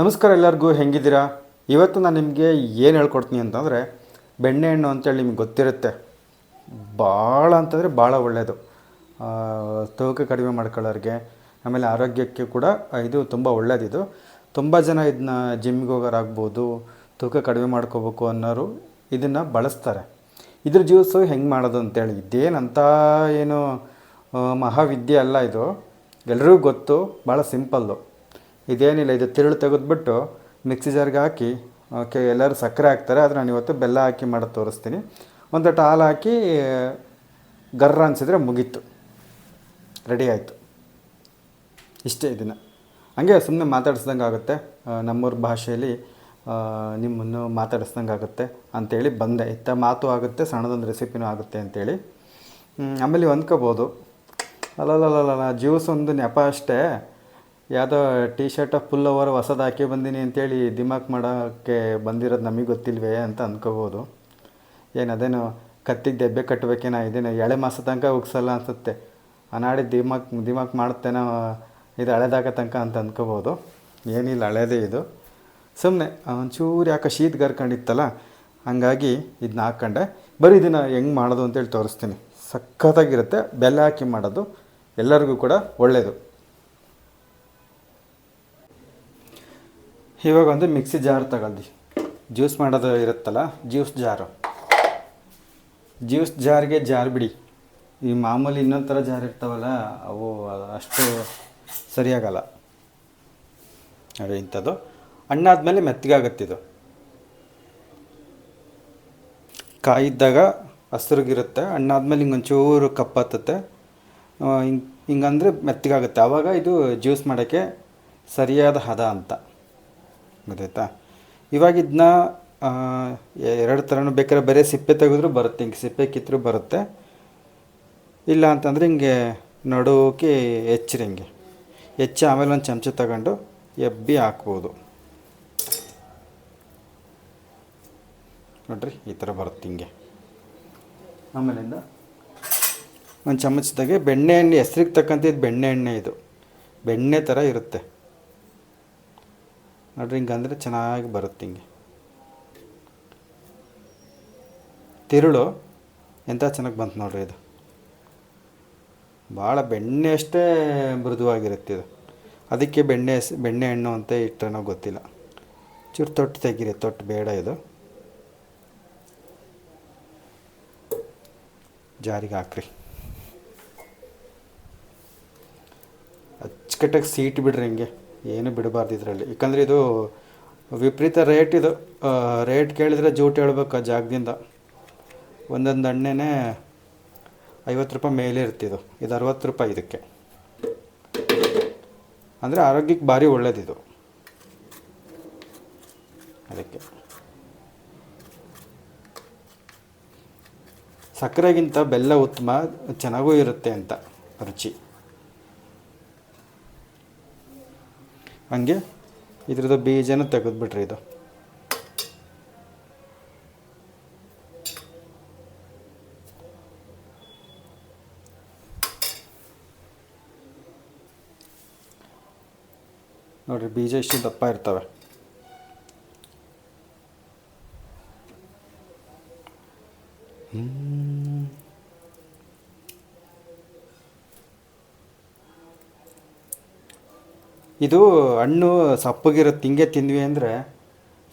ನಮಸ್ಕಾರ ಎಲ್ಲರಿಗೂ, ಹೆಂಗಿದ್ದೀರಾ? ಇವತ್ತು ನಾನು ನಿಮಗೆ ಏನು ಹೇಳ್ಕೊಡ್ತೀನಿ ಅಂತಂದರೆ ಬೆಣ್ಣೆಹಣ್ಣು ಅಂತೇಳಿ ನಿಮ್ಗೆ ಗೊತ್ತಿರುತ್ತೆ. ಭಾಳ ಅಂತಂದರೆ ಭಾಳ ಒಳ್ಳೆಯದು ತೂಕ ಕಡಿಮೆ ಮಾಡ್ಕೊಳ್ಳೋರಿಗೆ, ಆಮೇಲೆ ಆರೋಗ್ಯಕ್ಕೆ ಕೂಡ ಇದು ತುಂಬ ಒಳ್ಳೆಯದಿದು ತುಂಬ ಜನ ಇದನ್ನ ಜಿಮ್ಗೆ ಹೋಗೋರಾಗ್ಬೋದು, ತೂಕ ಕಡಿಮೆ ಮಾಡ್ಕೋಬೇಕು ಅನ್ನೋರು ಇದನ್ನು ಬಳಸ್ತಾರೆ. ಇದ್ರ ಜ್ಯೂಸು ಹೆಂಗೆ ಮಾಡೋದು ಅಂತೇಳಿ, ಇದೇನಂತ ಏನು ಮಹಾವಿದ್ಯೆ ಅಲ್ಲ ಇದು. ಎಲ್ರಿಗೂ ಗೊತ್ತು ಭಾಳ ಸಿಂಪಲ್ಲು. ಇದೇನಿಲ್ಲ ಇದು ತಿರುಳು ತೆಗೆದ್ಬಿಟ್ಟು ಮಿಕ್ಸಿ ಜಾರ್ಗೆ ಹಾಕಿ ಓಕೆ ಎಲ್ಲರೂ ಸಕ್ಕರೆ ಹಾಕ್ತಾರೆ ಆದರೆ ನಾನು ಇವತ್ತು ಬೆಲ್ಲ ಹಾಕಿ ಮಾಡಿ ತೋರಿಸ್ತೀನಿ. ಒಂದು ಹಾಲು ಹಾಕಿ ಗರ್ರ ಅನಿಸಿದ್ರೆ ಮುಗೀತು. ರೆಡಿ ಆಯಿತು. ಇಷ್ಟೇ ಇದನ್ನು ಹಂಗೆ ಸುಮ್ಮನೆ ಮಾತಾಡಿಸ್ದಂಗೆ ಆಗುತ್ತೆ. ನಮ್ಮೂರ ಭಾಷೆಯಲ್ಲಿ ನಿಮ್ಮನ್ನು ಮಾತಾಡಿಸ್ದಂಗೆ ಆಗುತ್ತೆ ಅಂತೇಳಿ ಬಂದೆ. ಇತ್ತ ಮಾತು ಆಗುತ್ತೆ ಸಣ್ಣದೊಂದು ರೆಸಿಪಿನೂ ಆಗುತ್ತೆ ಹ್ಮ್, ಆಮೇಲೆ ಹೊಂದ್ಕೋಬೋದು. ಅಲ್ಲಲ್ಲ ಜ್ಯೂಸ್ ಒಂದು ನೆಪ ಅಷ್ಟೇ. ಯಾವುದೋ ಟಿ ಶರ್ಟ ಫುಲ್ ಓವರ್ ಹೊಸದು ಹಾಕಿ ಬಂದೀನಿ ಅಂತೇಳಿ ದಿಮಾಕ್ ಮಾಡೋಕ್ಕೆ ಬಂದಿರೋದು ನಮಗೆ ಗೊತ್ತಿಲ್ವೇ ಅಂತ ಅಂದ್ಕೋಬೋದು ಏನು ಅದೇನು ಕತ್ತಿಗೆ ದೆಬ್ಬೆ ಕಟ್ಟಬೇಕೇನೋ ಇದೇನೋ ಎಳೆ ಮಾಸ ತನಕ ಉಗ್ಸಲ್ಲ ಅನಿಸುತ್ತೆ. ಅನಾಡಿ ದಿಮಾಕ್ ದಿಮಾಕ್ ಮಾಡುತ್ತೇನೋ ಇದು ಹಳೆದಾಗ ತನಕ ಅಂತ ಅಂದ್ಕೋಬೋದು ಏನಿಲ್ಲ, ಹಳೇದೇ ಇದು. ಸುಮ್ಮನೆ ಒಂಚೂರು ಯಾಕೆ ಶೀತ ಗರ್ಕೊಂಡಿತ್ತಲ್ಲ, ಹಂಗಾಗಿ ಇದನ್ನ ಹಾಕ್ಕೊಂಡೆ. ಬರೀ ಇದನ್ನು ಹೆಂಗೆ ಮಾಡೋದು ಅಂತೇಳಿ ತೋರಿಸ್ತೀನಿ. ಸಖತ್ತಾಗಿರುತ್ತೆ, ಬೆಲ್ಲ ಹಾಕಿ ಮಾಡೋದು ಎಲ್ಲರಿಗೂ ಕೂಡ ಒಳ್ಳೆಯದು ಇವಾಗ ಒಂದು ಮಿಕ್ಸಿ ಜಾರ್ ತಗೊಳ್ಳಿ. ಜ್ಯೂಸ್ ಮಾಡೋದು ಇರುತ್ತಲ್ಲ, ಜ್ಯೂಸ್ ಜಾರು. ಜ್ಯೂಸ್ ಜಾರ್ಗೆ ಜಾರ್ ಬಿಡಿ. ಈ ಮಾಮೂಲಿ ಇನ್ನೊಂದು ಥರ ಜಾರ್ ಇರ್ತಾವಲ್ಲ, ಅವು ಅಷ್ಟು ಸರಿಯಾಗಲ್ಲ. ನೋಡಿ ಇಂಥದ್ದು. ಹಣ್ಣಾದ್ಮೇಲೆ ಮೆತ್ತಗಾಗತ್ತೆ ಇದು. ಕಾಯಿದ್ದಾಗ ಹಸ್ರುಗಿರುತ್ತೆ, ಹಣ್ಣಾದ್ಮೇಲೆ ಹಿಂಗೆ ಒಂಚೂರು ಕಪ್ಪತ್ತತ್ತೆ. ಹಿಂಗೆ, ಹಿಂಗಂದ್ರೆ ಮೆತ್ತಗಾಗುತ್ತೆ. ಆವಾಗ ಇದು ಜ್ಯೂಸ್ ಮಾಡೋಕ್ಕೆ ಸರಿಯಾದ ಹದ ಅಂತ. ಗೊತ್ತಾಯ್ತಾ? ಇವಾಗ ಇದನ್ನ ಎರಡು ಥರನೂ ಬೇಕಾದ್ರೆ ಬರೀ ಸಿಪ್ಪೆ ತೆಗೆದ್ರೂ ಬರುತ್ತೆ, ಹಿಂಗೆ ಸಿಪ್ಪೆ ಕಿತ್ತರೂ ಬರುತ್ತೆ. ಇಲ್ಲ ಅಂತಂದರೆ ಹಿಂಗೆ ನಡುಕ್ಕೆ ಹೆಚ್ಚಿರಿ ಹಿಂಗೆ. ಹೆಚ್ಚಿ ಆಮೇಲೆ ಒಂದು ಚಮಚ ತಗೊಂಡು ಎಬ್ಬಿ ಹಾಕ್ಬೋದು. ನೋಡ್ರಿ, ಈ ಥರ ಬರುತ್ತೆ ಹಿಂಗೆ. ಆಮೇಲಿಂದ ಒಂದು ಚಮಚದಾಗೆ ಬೆಣ್ಣೆ ಎಣ್ಣೆ ಹೆಸ್ರಿಗೆ ತಕ್ಕಂಥ ಇದು ಬೆಣ್ಣೆ ಎಣ್ಣೆ ಇದು. ಬೆಣ್ಣೆ ಥರ ಇರುತ್ತೆ. ನೋಡ್ರಿ ಹಿಂಗೆ ಅಂದರೆ ಚೆನ್ನಾಗಿ ಬರುತ್ತೆ ಹಿಂಗೆ. ತಿರುಳು ಎಂಥ ಚೆನ್ನಾಗಿ ಬಂತು ನೋಡ್ರಿ ಇದು. ಭಾಳ ಬೆಣ್ಣೆ ಅಷ್ಟೇ ಮೃದುವಾಗಿರುತ್ತೆ ಇದು. ಅದಕ್ಕೆ ಬೆಣ್ಣೆ ಬೆಣ್ಣೆ ಹಣ್ಣು ಅಂತ ಇಟ್ಟರೆನೋ ಗೊತ್ತಿಲ್ಲ. ಚೂರು ತೊಟ್ಟು ತೆಗೀರಿ, ತೊಟ್ಟು ಬೇಡ ಇದು. ಜಾರಿಗೆ ಹಾಕ್ರಿ. ಅಚ್ಚುಕಟ್ಟಾಗಿ ಸೀಟ್ ಬಿಡ್ರಿ ಹಿಂಗೆ. ಏನು ಬಿಡಬಾರ್ದು ಇದರಲ್ಲಿ. ಯಾಕಂದರೆ ಇದು ವಿಪರೀತ ರೇಟ್ ಇದು. ರೇಟ್ ಕೇಳಿದರೆ ಜೂಟ್ ಹೇಳ್ಬೇಕು ಆ ಜಾಗದಿಂದ. ಒಂದೊಂದು ಎಣ್ಣೆನೇ ಐವತ್ತು ರೂಪಾಯಿ ಮೇಲೆ ಇರ್ತಿದು ಇದು. ಅರವತ್ತು ರೂಪಾಯಿ ಇದಕ್ಕೆ. ಅಂದರೆ ಆರೋಗ್ಯಕ್ಕೆ ಭಾರಿ ಒಳ್ಳೇದಿದು ಅದಕ್ಕೆ. ಸಕ್ಕರೆಗಿಂತ ಬೆಲ್ಲ ಉತ್ತಮ, ಚೆನ್ನಾಗೂ ಇರುತ್ತೆ ಅಂತ ರುಚಿ. ಹಂಗೆ ಇದ್ರದ್ದು ಬೀಜನ ತೆಗೆದ್ಬಿಟ್ರಿ ಇದು ನೋಡ್ರಿ ಬೀಜ ಇಷ್ಟು ದಪ್ಪ ಇರ್ತವೆ ಹ್ಮ್. ಇದು ಹಣ್ಣು ಸಪ್ಪಗಿರುತ್ತೆ ಹಿಂಗೆ ತಿಂದ್ವಿ ಅಂದರೆ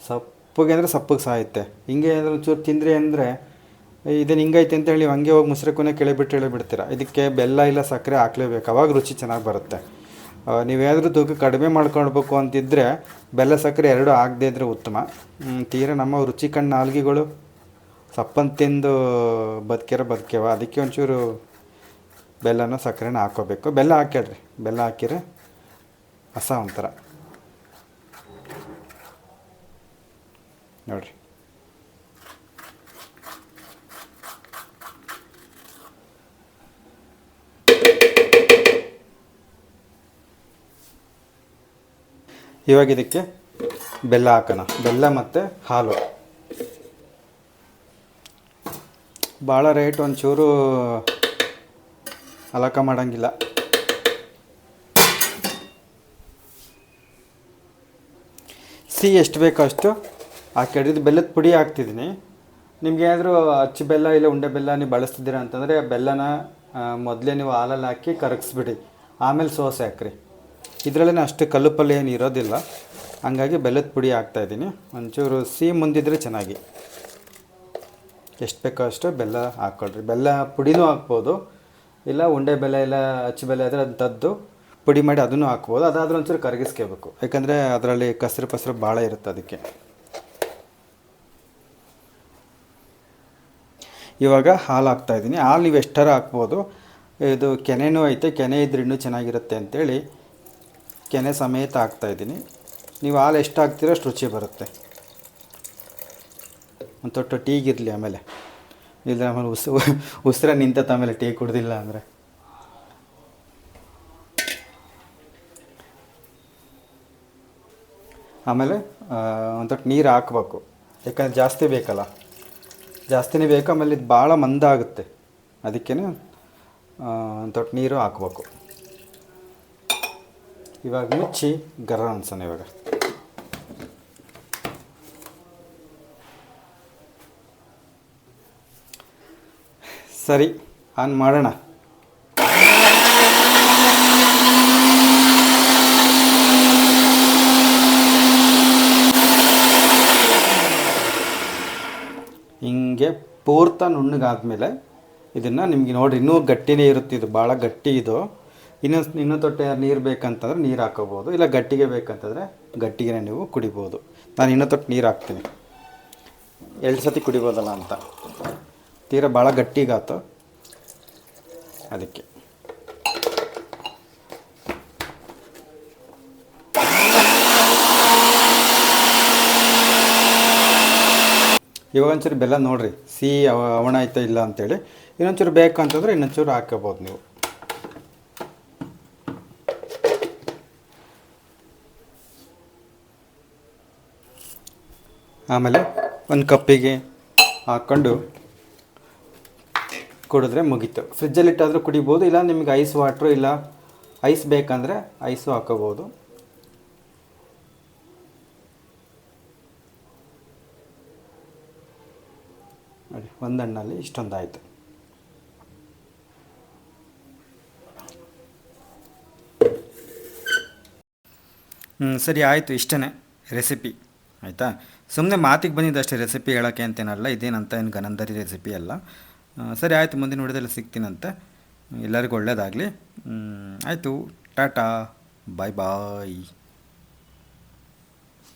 ಸಪ್ಪಗೆ ಅಂದರೆ ಸಪ್ಪಗೆ ಸಾಯುತ್ತೆ. ಹಿಂಗೆ ಏನಾದ್ರು ಒಂಚೂರು ತಿಂದ್ರಿ ಅಂದರೆ ಇದನ್ನು ಹಿಂಗೈತೆ ಅಂತ ಹೇಳಿ ಹಂಗೆ ಹೋಗಿ ಮುಸ್ರಕ್ಕೂನೇ ಕೆಳಬಿಟ್ಟು ಎಳೆಬಿಡ್ತೀರ ಇದಕ್ಕೆ ಬೆಲ್ಲ ಇಲ್ಲ ಸಕ್ಕರೆ ಹಾಕ್ಲೇಬೇಕು. ಅವಾಗ ರುಚಿ ಚೆನ್ನಾಗಿ ಬರುತ್ತೆ. ನೀವೇನಾದರೂ ತೂಕ ಕಡಿಮೆ ಮಾಡ್ಕೊಳ್ಬೇಕು ಅಂತಿದ್ದರೆ ಬೆಲ್ಲ ಸಕ್ಕರೆ ಎರಡು ಆಗದೇ ಇದ್ದರೆ ಉತ್ತಮ. ತೀರ ನಮ್ಮ ರುಚಿ ಕಣ್ಣು ನಾಲ್ಗೆಗಳು ಸಪ್ಪನ್ ತಿಂದು ಬದುಕ್ಯಾರ ಬದುಕ್ಯವ. ಅದಕ್ಕೆ ಒಂಚೂರು ಬೆಲ್ಲನ ಸಕ್ಕರೆನ ಹಾಕೋಬೇಕು ಬೆಲ್ಲ ಹಾಕ್ಯಾಡ್ರಿ ಬೆಲ್ಲ ಹಾಕಿದ್ರೆ ಹೊಸ ಒಂಥರ ನೋಡ್ರಿ. ಇವಾಗ ಇದಕ್ಕೆ ಬೆಲ್ಲ ಹಾಕೋಣ. ಬೆಲ್ಲ ಮತ್ತು ಹಾಲು. ಭಾಳ ರೇಟ್ ಒಂಚೂರು ಅಲಕ ಮಾಡೋಂಗಿಲ್ಲ. ಸಿಹಿ ಎಷ್ಟು ಬೇಕೋ ಅಷ್ಟು ಆ ಕೆಡಿದ ಬೆಲ್ಲದ ಪುಡಿ ಹಾಕ್ತಿದ್ದೀನಿ. ನಿಮ್ಗೆ ಏನಾದರೂ ಅಚ್ಚು ಬೆಲ್ಲ ಇಲ್ಲ ಉಂಡೆ ಬೆಲ್ಲ ನೀವು ಬಳಸ್ತಿದ್ದೀರಾ ಅಂತಂದರೆ ಬೆಲ್ಲನ ಮೊದಲೇ ನೀವು ಹಾಲಲ್ಲಿ ಹಾಕಿ ಕರಗಿಸ್ಬಿಡಿ. ಆಮೇಲೆ ಸೋಸೆ ಹಾಕ್ರಿ. ಇದರಲ್ಲೇ ಅಷ್ಟು ಕಲ್ಲು ಪಲ್ಲೆ ಏನು ಇರೋದಿಲ್ಲ. ಹಂಗಾಗಿ ಬೆಲ್ಲದ ಪುಡಿ ಹಾಕ್ತಾಯಿದ್ದೀನಿ ಒಂಚೂರು ಸಿಹಿ ಮುಂದಿದ್ರೆ ಚೆನ್ನಾಗಿ. ಎಷ್ಟು ಬೇಕೋ ಅಷ್ಟು ಬೆಲ್ಲ ಹಾಕ್ಕೊಳ್ರಿ. ಬೆಲ್ಲ ಪುಡಿನೂ ಹಾಕ್ಬೋದು. ಇಲ್ಲ ಉಂಡೆ ಬೆಲ್ಲ ಇಲ್ಲ ಅಚ್ಚು ಬೆಲ್ಲ ಆದರೆ ಅದು ತದ್ದು. ಪುಡಿ ಮಾಡಿ ಅದನ್ನು ಹಾಕ್ಬೋದು. ಅದಾದ್ರೂ ಒಂಚೂರು ಕರಗಿಸ್ಕೋಬೇಕು. ಯಾಕಂದರೆ ಅದರಲ್ಲಿ ಕಸರು ಪಸರು ಭಾಳ ಇರುತ್ತೆ ಅದಕ್ಕೆ. ಇವಾಗ ಹಾಲು ಹಾಕ್ತಾಯಿದ್ದೀನಿ ಹಾಲು ನೀವು ಎಷ್ಟಾರು ಹಾಕ್ಬೋದು? ಇದು ಕೆನೆನೂ ಐತೆ, ಕೆನೆ ಇದ್ರೆ ಇನ್ನೂ ಚೆನ್ನಾಗಿರುತ್ತೆ ಅಂತೇಳಿ ಕೆನೆ ಸಮೇತ ಹಾಕ್ತಾಯಿದ್ದೀನಿ ನೀವು ಹಾಲು ಎಷ್ಟು ಹಾಕ್ತೀರೋ ಅಷ್ಟು ರುಚಿ ಬರುತ್ತೆ. ಒಂದು ತೊಟ್ಟು ಟೀಗಿರಲಿ ಆಮೇಲೆ. ಇಲ್ಲ ಆಮೇಲೆ ಉಸ್, ಉಸಿರ ನಿಂತತ್ತ ಆಮೇಲೆ ಟೀ ಕುಡ್ದಿಲ್ಲ ಅಂದರೆ. ಆಮೇಲೆ ಒಂದು ತೊಟ್ಟು ನೀರು ಹಾಕ್ಬೇಕು. ಯಾಕಂದ್ರೆ ಜಾಸ್ತಿ ಬೇಕಲ್ಲ. ಜಾಸ್ತಿನೇ ಬೇಕು, ಆಮೇಲೆ ಇದು ಭಾಳ ಮಂದ ಆಗುತ್ತೆ ಅದಕ್ಕೇ ಒಂದು ತೊಟ್ಟು ನೀರು ಹಾಕ್ಬೇಕು. ಇವಾಗ ಮುಚ್ಚಿ, ಗರ ಅನ್ಸೋಣ ಇವಾಗ. ಸರಿ, ಆನ್ ಮಾಡೋಣ. ಹಿಂಗೆ ಪೂರ್ತ ನುಣ್ಣಗಾದ್ಮೇಲೆ ಇದನ್ನು ನಿಮಗೆ ನೋಡಿರಿ, ಇನ್ನೂ ಗಟ್ಟಿನೇ ಇರುತ್ತೆ ಇದು ಭಾಳ ಗಟ್ಟಿ ಇದು. ಇನ್ನೂ ಇನ್ನೂ ತೊಟ್ಟೆ ನೀರು ಬೇಕಂತಂದ್ರೆ ನೀರು ಹಾಕೋಬೋದು, ಇಲ್ಲ ಗಟ್ಟಿಗೆ ಬೇಕಂತಂದರೆ ಗಟ್ಟಿಗೆ ನೀವು ಕುಡಿಬೋದು. ನಾನು ಇನ್ನೂ ತೊಟ್ಟು ನೀರು ಹಾಕ್ತೀನಿ. ಎರಡು ಸತಿ ಕುಡಿಬೋದಲ್ಲ ಅಂತ. ತೀರಾ ಭಾಳ ಗಟ್ಟಿಗಾತು. ಅದಕ್ಕೆ. ಇವಾಗ ಬೆಲ್ಲ ನೋಡಿರಿ, ಸಿಹಿ ಅವ ಅವಣ ಆಯ್ತಾ ಇಲ್ಲ ಅಂತೇಳಿ, ಇನ್ನೊಂಚೂರು ಬೇಕು ಅಂತಂದರೆ ಇನ್ನೊಂಚೂರು ಹಾಕೋಬೋದು ನೀವು. ಆಮೇಲೆ ಒಂದು ಕಪ್ಪಿಗೆ ಹಾಕ್ಕೊಂಡು ಕುಡಿದ್ರೆ ಮುಗೀತು. ಫ್ರಿಜ್ಜಲ್ಲಿ ಇಟ್ಟಾದರೂ ಕುಡಿಬೋದು, ಇಲ್ಲ ನಿಮಗೆ ಐಸ್ ವಾಟ್ರು ಇಲ್ಲ, ಐಸ್ ಬೇಕಂದರೆ ಐಸು ಹಾಕೋಬೋದು ನೋಡಿ ಒಂದು ಹಣ್ಣಲ್ಲಿ ಇಷ್ಟೊಂದು ಆಯಿತು ಹ್ಞೂ ಸರಿ ಆಯಿತು ಇಷ್ಟೇ ರೆಸಿಪಿ, ಆಯಿತಾ? ಸುಮ್ಮನೆ ಮಾತಿಗೆ ಬಂದಿದ್ದಷ್ಟೇ ರೆಸಿಪಿ ಹೇಳೋಕ್ಕೆ ಅಂತೇನಲ್ಲ, ಇದೇನಂತ ಏನು ಗನಂದರಿ ರೆಸಿಪಿ ಅಲ್ಲ. ಸರಿ ಆಯಿತು, ಮುಂದಿನ ವಿಡಿಯೋದಲ್ಲಿ ಸಿಗ್ತೀನಂತೆ. ಎಲ್ಲರಿಗೂ ಒಳ್ಳೇದಾಗಲಿ. ಆಯಿತು, ಟಾಟಾ, ಬಾಯ್ ಬಾಯ್.